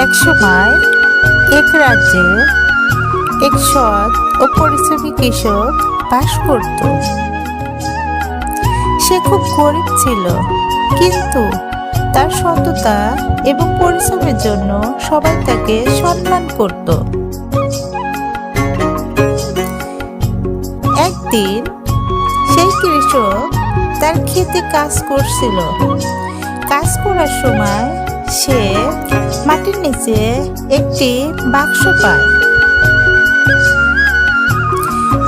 একসময় এক রাজ্যে এক সৎ ও পরিশ্রমী কৃষক বাস করত। সে খুব গরিব ছিল, কিন্তু তার সততা এবং পরিশ্রমের জন্য সবাই তাকে সম্মান করত। একদিন সেই কৃষক তার খেতে কাজ করছিল। কাজ করার সময় সে মাটির নিচে একটি বাক্স পায়।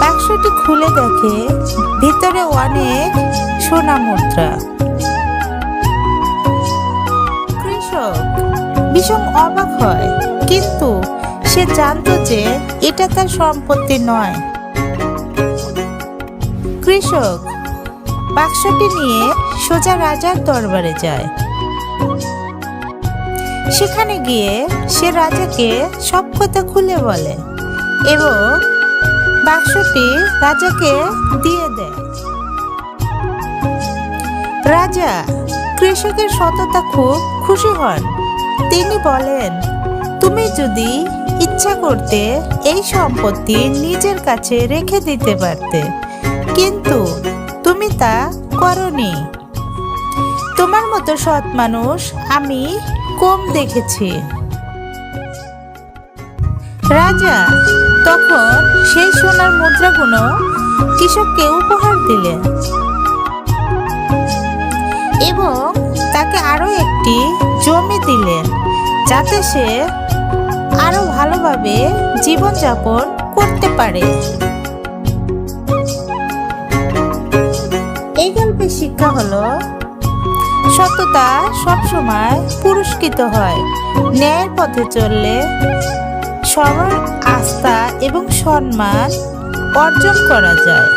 বাক্সটি খুলে দেখে ভিতরে অনেক সোনা মুদ্রা কৃষক ভীষণ অবাক হয়, কিন্তু সে জানতো যে এটা তার সম্পত্তি নয়। কৃষক বাক্সটি নিয়ে সোজা রাজার দরবারে যায়। সেখানে গিয়ে সে রাজাকে সব কথা খুলে বলে এবং বাক্সটি রাজাকে দিয়ে দেয়। রাজা কৃষকের সততা খুব খুশি হন। তিনি বলেন, তুমি যদি ইচ্ছা করতে এই সম্পত্তি নিজের কাছে রেখে দিতে পারতে, কিন্তু তুমি তা করনি। তোমার মতো সৎ মানুষ আমি কম দেখেছি। রাজা, তখন সেই সোনার মুদ্রাগুলো কৃষককে উপহার দিলেন এবং তাকে আরও একটি জমি দিলেন যাতে সে আরও ভালোভাবে জীবনযাপন করতে পারে। এই গল্পের শিক্ষা হলো সততা সবসময় পুরস্কৃত হয়। ন্যায়ের পথে চললে সবার আস্থা এবং সম্মান অর্জন করা যায়।